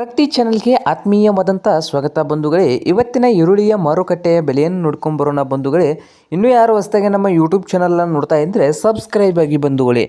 ಪ್ರತಿ ಚಾನಲ್ಗೆ ಆತ್ಮೀಯವಾದಂಥ ಸ್ವಾಗತ ಬಂಧುಗಳೇ. ಇವತ್ತಿನ ಈರುಳ್ಳಿಯ ಮಾರುಕಟ್ಟೆಯ ಬೆಲೆಯನ್ನು ನೋಡ್ಕೊಂಬರೋಣ ಬಂಧುಗಳೇ. ಇನ್ನೂ ಯಾರು ಹೊಸದಾಗಿ ನಮ್ಮ ಯೂಟ್ಯೂಬ್ ಚಾನಲನ್ನು ನೋಡ್ತಾ ಇದ್ದರೆ ಸಬ್ಸ್ಕ್ರೈಬ್ ಆಗಿ ಬಂಧುಗಳೇ.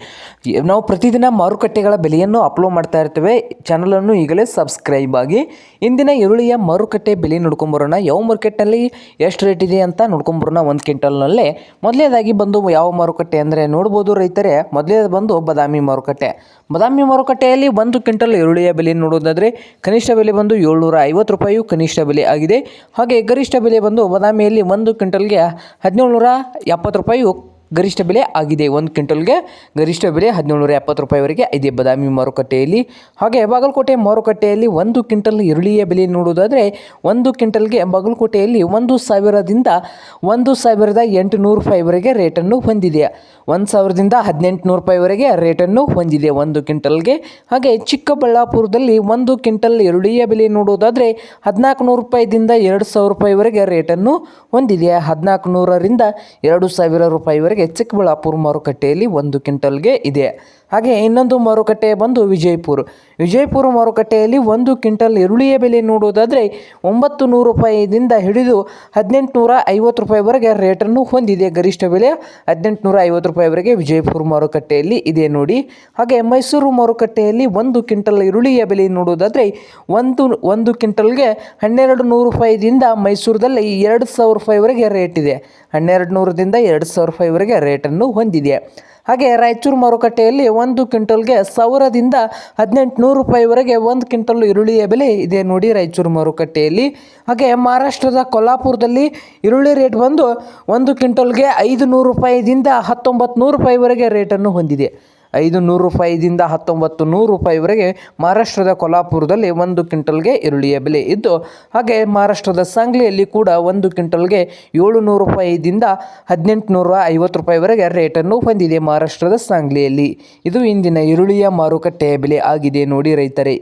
ನಾವು ಪ್ರತಿದಿನ ಮಾರುಕಟ್ಟೆಗಳ ಬೆಲೆಯನ್ನು ಅಪ್ಲೋಡ್ ಮಾಡ್ತಾ ಇರ್ತೇವೆ. ಚಾನಲನ್ನು ಈಗಲೇ ಸಬ್ಸ್ಕ್ರೈಬ್ ಆಗಿ. ಇಂದಿನ ಈರುಳ್ಳಿಯ ಮಾರುಕಟ್ಟೆ ಬೆಲೆ ನೋಡ್ಕೊಂಬರೋಣ ಯಾವ ಮಾರ್ಕೆಟ್ನಲ್ಲಿ ಎಷ್ಟು ರೇಟ್ ಇದೆ ಅಂತ ನೋಡ್ಕೊಂಬರೋಣ ಒಂದು ಕ್ವಿಂಟಲ್ನಲ್ಲೇ. ಮೊದಲೇದಾಗಿ ಬಂದು ಯಾವ ಮಾರುಕಟ್ಟೆ ಅಂದರೆ ನೋಡ್ಬೋದು ರೈತರೇ. ಮೊದಲೇ ಬಂದು ಬದಾಮಿ ಮಾರುಕಟ್ಟೆ. ಬದಾಮಿ ಮಾರುಕಟ್ಟೆಯಲ್ಲಿ ಒಂದು ಕ್ವಿಂಟಲ್ ಈರುಳ್ಳಿಯ ಬೆಲೆ ನೋಡೋದಾದರೆ ಕನಿಷ್ಠ ಬೆಲೆ ಬಂದು ಏಳ್ನೂರ ಐವತ್ತು ರೂಪಾಯಿಯು ಕನಿಷ್ಠ ಬೆಲೆ ಆಗಿದೆ. ಹಾಗೆ ಗರಿಷ್ಠ ಬೆಲೆ ಬಂದು ಬಾದಾಮಿಯಲ್ಲಿ ಒಂದು ಕ್ವಿಂಟಲ್ಗೆ ಹದಿನೇಳುನೂರ ಎಪ್ಪತ್ತು ರೂಪಾಯಿಯು ಗರಿಷ್ಠ ಬೆಲೆ ಆಗಿದೆ. ಒಂದು ಕ್ವಿಂಟಲ್ಗೆ ಗರಿಷ್ಠ ಬೆಲೆ ಹದಿನೇಳುನೂರ ಎಪ್ಪತ್ತು ರೂಪಾಯಿವರೆಗೆ ಇದೆ. ಬದಾಮಿ ಮಾರುಕಟ್ಟೆಯಲ್ಲಿ ಹಾಗೆ ಬಾಗಲಕೋಟೆ ಮಾರುಕಟ್ಟೆಯಲ್ಲಿ ಒಂದು ಕ್ವಿಂಟಲ್ ಈರುಳ್ಳಿಯ ಬೆಲೆ ನೋಡುವುದಾದರೆ ಒಂದು ಕ್ವಿಂಟಲ್ಗೆ ಬಾಗಲಕೋಟೆಯಲ್ಲಿ ಒಂದು ಸಾವಿರದಿಂದ ಒಂದು ಸಾವಿರದ ಎಂಟುನೂರು ರೂಪಾಯಿವರೆಗೆ ರೇಟನ್ನು ಹೊಂದಿದೆ. ಒಂದು ಸಾವಿರದಿಂದ ಹದಿನೆಂಟು ನೂರು ರೂಪಾಯಿವರೆಗೆ ರೇಟನ್ನು ಹೊಂದಿದೆ. ಒಂದು ಕ್ವಿಂಟಲ್ಗೆ ಹಾಗೆ ಚಿಕ್ಕಬಳ್ಳಾಪುರದಲ್ಲಿ ಒಂದು ಕ್ವಿಂಟಲ್ ಈರುಳ್ಳಿಯ ಬೆಲೆ ನೋಡುವುದಾದರೆ ಹದಿನಾಲ್ಕು ನೂರು ರೂಪಾಯಿದಿಂದ ಎರಡು ಸಾವಿರ ರೂಪಾಯಿವರೆಗೆ ರೇಟನ್ನು ಹೊಂದಿದೆ. ಹದಿನಾಲ್ಕು ನೂರರಿಂದ ಎರಡು ಸಾವಿರ ರೂಪಾಯಿವರೆಗೆ ಚಿಕ್ಕಬಳ್ಳಾಪುರ ಮಾರುಕಟ್ಟೆಯಲ್ಲಿ ಒಂದು ಕ್ವಿಂಟಲ್ಗೆ ಇದೆ. ಹಾಗೆ ಇನ್ನೊಂದು ಮಾರುಕಟ್ಟೆ ಬಂದು ವಿಜಯಪುರ. ವಿಜಯಪುರ ಮಾರುಕಟ್ಟೆಯಲ್ಲಿ ಒಂದು ಕ್ವಿಂಟಲ್ ಈರುಳ್ಳಿಯ ಬೆಲೆ ನೋಡುವುದಾದರೆ ಒಂಬತ್ತು ನೂರು ರೂಪಾಯಿದಿಂದ ಹಿಡಿದು ಹದಿನೆಂಟು ನೂರ ಐವತ್ತು ರೂಪಾಯಿವರೆಗೆ ರೇಟನ್ನು ಹೊಂದಿದೆ. ಗರಿಷ್ಠ ಬೆಲೆ ಹದಿನೆಂಟುನೂರ ಐವತ್ತು ರೂಪಾಯಿವರೆಗೆ ವಿಜಯಪುರ ಮಾರುಕಟ್ಟೆಯಲ್ಲಿ ಇದೆ ನೋಡಿ. ಹಾಗೆ ಮೈಸೂರು ಮಾರುಕಟ್ಟೆಯಲ್ಲಿ ಒಂದು ಕ್ವಿಂಟಲ್ ಈರುಳ್ಳಿಯ ಬೆಲೆ ನೋಡುವುದಾದರೆ ಒಂದು ಒಂದು ಕ್ವಿಂಟಲ್ಗೆ ಹನ್ನೆರಡು ನೂರು ರೂಪಾಯಿದಿಂದ ಮೈಸೂರದಲ್ಲಿ ಎರಡು ಸಾವಿರ ರೂಪಾಯಿವರೆಗೆ ರೇಟ್ ಇದೆ. ಹನ್ನೆರಡು ನೂರದಿಂದ ಎರಡು ಸಾವಿರ ರೂಪಾಯಿವರೆಗೆ ರೇಟನ್ನು ಹೊಂದಿದೆ. ಹಾಗೆ ರಾಯಚೂರು ಮಾರುಕಟ್ಟೆಯಲ್ಲಿ ಒಂದು ಕ್ವಿಂಟಲ್ಗೆ ಸಾವಿರದಿಂದ ಹದಿನೆಂಟುನೂರು ರೂಪಾಯಿವರೆಗೆ ಒಂದು ಕ್ವಿಂಟಲ್ ಈರುಳ್ಳಿಯ ಬೆಲೆ ಇದೆ ನೋಡಿ ರಾಯಚೂರು ಮಾರುಕಟ್ಟೆಯಲ್ಲಿ. ಹಾಗೆ ಮಹಾರಾಷ್ಟ್ರದ ಕೊಲ್ಲಾಪುರದಲ್ಲಿ ಈರುಳ್ಳಿ ರೇಟ್ ಬಂದು ಒಂದು ಕ್ವಿಂಟಲ್ಗೆ ಐದು ನೂರು ರೂಪಾಯಿದಿಂದ ಹತ್ತೊಂಬತ್ತು ನೂರು ರೂಪಾಯಿವರೆಗೆ ರೇಟನ್ನು ಹೊಂದಿದೆ. ಐದು ನೂರು ರೂಪಾಯಿದಿಂದ ಹತ್ತೊಂಬತ್ತು ನೂರು ರೂಪಾಯಿವರೆಗೆ ಮಹಾರಾಷ್ಟ್ರದ ಕೊಲ್ಲಾಪುರದಲ್ಲಿ ಒಂದು ಕ್ವಿಂಟಲ್ಗೆ ಈರುಳ್ಳಿಯ ಬೆಲೆ ಇದ್ದು, ಹಾಗೆ ಮಹಾರಾಷ್ಟ್ರದ ಸಾಂಗ್ಲಿಯಲ್ಲಿ ಕೂಡ ಒಂದು ಕ್ವಿಂಟಲ್ಗೆ ಏಳು ನೂರು ರೂಪಾಯಿದಿಂದ ಹದಿನೆಂಟು ನೂರ ಐವತ್ತು ರೂಪಾಯಿವರೆಗೆ ರೇಟನ್ನು ಹೊಂದಿದೆ ಮಹಾರಾಷ್ಟ್ರದ ಸಾಂಗ್ಲಿಯಲ್ಲಿ. ಇದು ಇಂದಿನ ಈರುಳ್ಳಿಯ ಮಾರುಕಟ್ಟೆಯ ಬೆಲೆ ಆಗಿದೆ ನೋಡಿ ರೈತರೇ.